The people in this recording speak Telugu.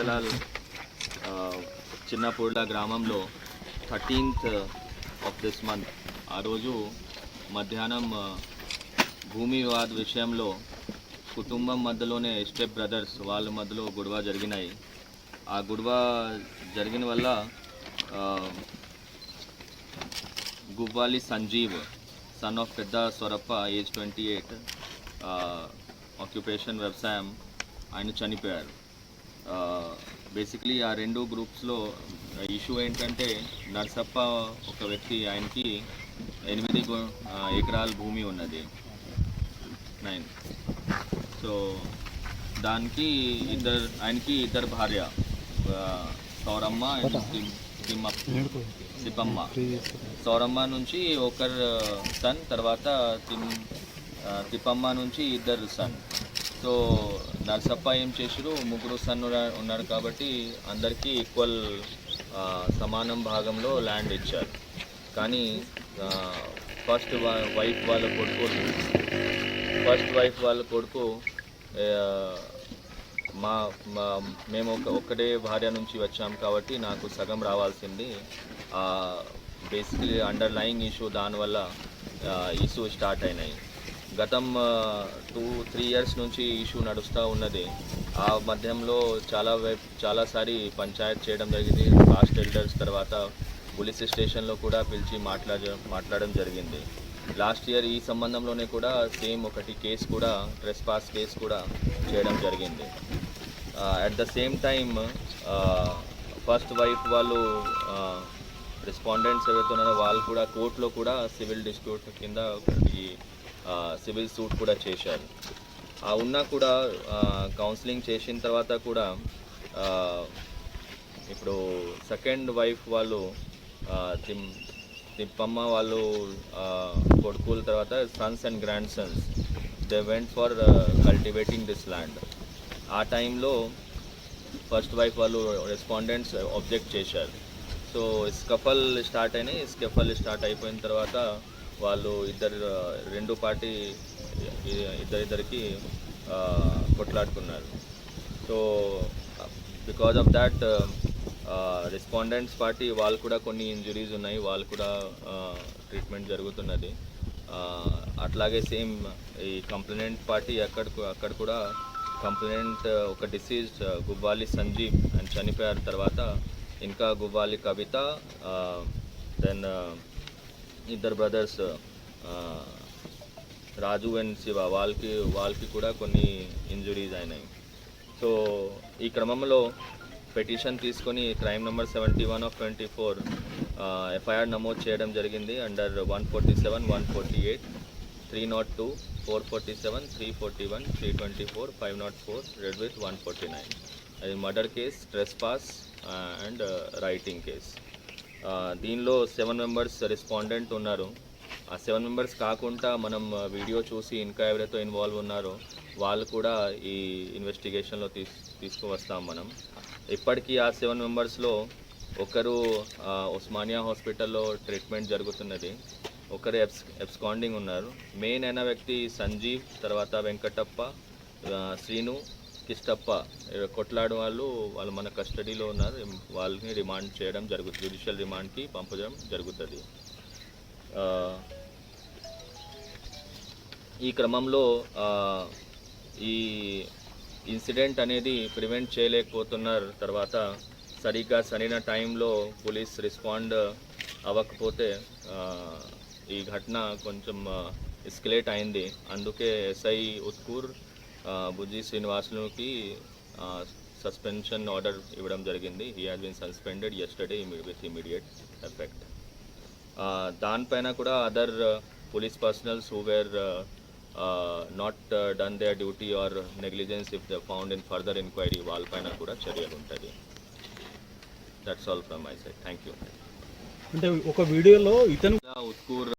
మండలాల్ చిన్నపూర్ల గ్రామంలో థర్టీన్త్ ఆఫ్ దిస్ మంత్ ఆ రోజు మధ్యాహ్నం భూమి వివాద్ విషయంలో కుటుంబం మధ్యలోనే స్టెప్ బ్రదర్స్ వాళ్ళ మధ్యలో గొడవ జరిగినాయి. ఆ గొడవ జరిగిన వల్ల గువ్వాలి Sanjeev son of Pedda Swarappa age twenty eight occupation వ్యవసాయం ఆయన చనిపోయారు. బేసిక్లీ ఆ రెండు గ్రూప్స్లో ఇష్యూ ఏంటంటే నర్సప్ప ఒక వ్యక్తి ఆయనకి ఎనిమిది ఎకరాల భూమి ఉన్నది. నైన్ సో దానికి ఇద్దరు ఆయనకి ఇద్దరు భార్య. సౌరమ్మ and సిమ్- సిప్పమ్మ సౌరమ్మ నుంచి ఒకరు సన్ తర్వాత తిమ్ తిప్పమ్మ నుంచి ఇద్దరు సన్. సో నర్సప్ప ఏం చేసారు ముగ్గురు సన్ ఉన్నాడు ఉన్నారు కాబట్టి అందరికీ ఈక్వల్ సమానం భాగంలో ల్యాండ్ ఇచ్చారు. కానీ ఫస్ట్ వైఫ్ వాళ్ళ కొడుకు ఫస్ట్ వైఫ్ వాళ్ళ కొడుకు మా మా మేము ఒక ఒక్కటే భార్య నుంచి వచ్చాం కాబట్టి నాకు సగం రావాల్సింది. బేసిక్లీ అండర్ లయింగ్ ఇష్యూ దానివల్ల ఇష్యూ స్టార్ట్ అయినాయి. గతం టూ త్రీ ఇయర్స్ నుంచి ఇష్యూ నడుస్తూ ఉన్నది. ఆ మధ్యంలో చాలా వైపు చాలాసారి పంచాయత్ చేయడం జరిగింది. కాస్ట్ ఎల్డర్స్ తర్వాత పోలీస్ స్టేషన్లో కూడా పిలిచి మాట్లాడ మాట్లాడడం జరిగింది. లాస్ట్ ఇయర్ ఈ సంబంధంలోనే కూడా సేమ్ ఒకటి కేసు కూడా ట్రెస్ పాస్ కేసు కూడా చేయడం జరిగింది. At the same time first wife వాళ్ళు రెస్పాండెంట్స్ ఎవరైతే ఉన్నారో వాళ్ళు కూడా కోర్టులో కూడా సివిల్ డిస్ప్యూట్ కింద ఈ సివిల్ సూట్ కూడా చేశారు. ఆ ఉన్నా కూడా కౌన్సిలింగ్ చేసిన తర్వాత కూడా ఇప్పుడు సెకండ్ వైఫ్ వాళ్ళు తిమ్ తిప్పమ్మ వాళ్ళు కొడుకుల తర్వాత sons and grandsons they went for cultivating this land ఆ టైంలో ఫస్ట్ వైఫ్ వాళ్ళు రెస్పాండెంట్స్ ఆబ్జెక్ట్ చేశారు. సో స్కఫల్ స్టార్ట్ అయినాయి స్కఫల్ స్టార్ట్ అయిపోయిన తర్వాత వాళ్ళు ఇద్దరు రెండు పార్టీ ఇద్దరిద్దరికి కొట్లాడుకున్నారు. So because of that respondents party వాళ్ళు కూడా కొన్ని ఇంజురీస్ ఉన్నాయి వాళ్ళు కూడా ట్రీట్మెంట్ జరుగుతున్నది. అట్లాగే సేమ్ ఈ కంప్లైంట్ పార్టీ అక్కడ అక్కడ కూడా కంప్లైంట్ ఒక డిసీజ్ గువ్వాలి సంజీవ్ అని చనిపోయారు తర్వాత ఇంకా గువ్వాలి కవిత దెన్ ఇద్దరు బ్రదర్స్ రాజు అండ్ శివ వాళ్ళకి వాళ్ళకి కూడా కొన్ని ఇంజురీస్ అయినాయి. సో ఈ క్రమంలో పెటిషన్ తీసుకొని crime number seventy one of twenty four FIR నమోదు చేయడం జరిగింది under one forty seven one forty eight three not two four forty seven three forty one three twenty four five not four read with one forty nine. అది murder case trespass and rioting case. దీనిలో సెవెన్ మెంబర్స్ రెస్పాండెంట్ ఉన్నారు. ఆ సెవెన్ మెంబర్స్ కాకుండా మనం వీడియో చూసి ఇంకా ఎవరైతే ఇన్వాల్వ్ ఉన్నారో వాళ్ళు కూడా ఈ ఇన్వెస్టిగేషన్లో తీసు తీసుకువస్తాం మనం. ఇప్పటికీ ఆ సెవెన్ మెంబర్స్లో ఒకరు ఉస్మానియా హాస్పిటల్లో ట్రీట్మెంట్ జరుగుతున్నది. ఒకరు ఎబ్స్ ఎబ్స్కాండింగ్ ఉన్నారు. మెయిన్ అయిన వ్యక్తి సంజీవ్ తర్వాత వెంకటప్ప శ్రీను కిష్టప్ప ఇవి వాళ్ళు వాళ్ళు మన కస్టడీలో ఉన్నారు. వాళ్ళని రిమాండ్ చేయడం జరుగుతుంది జ్యుడిషియల్ రిమాండ్కి పంపడం జరుగుతుంది. ఈ క్రమంలో ఈ ఇన్సిడెంట్ అనేది ప్రివెంట్ చేయలేకపోతున్నారు. తర్వాత సరిగ్గా సరైన టైంలో పోలీస్ రెస్పాండ్ అవ్వకపోతే ఈ ఘటన కొంచెం ఎస్కలేట్ అయింది. అందుకే ఎస్ఐ ఉత్కూర్ బుజ్జి శ్రీనివాసులకి సస్పెన్షన్ ఆర్డర్ ఇవ్వడం జరిగింది. He has been suspended yesterday with immediate effect దానిపైన కూడా other police personnels who were not done their duty or negligence if they found in further enquiry వాళ్ళపైన కూడా చర్యలు ఉంటుంది that's all from my side thank you అంటే ఒక వీడియోలో ఇతను ఉత్కూర్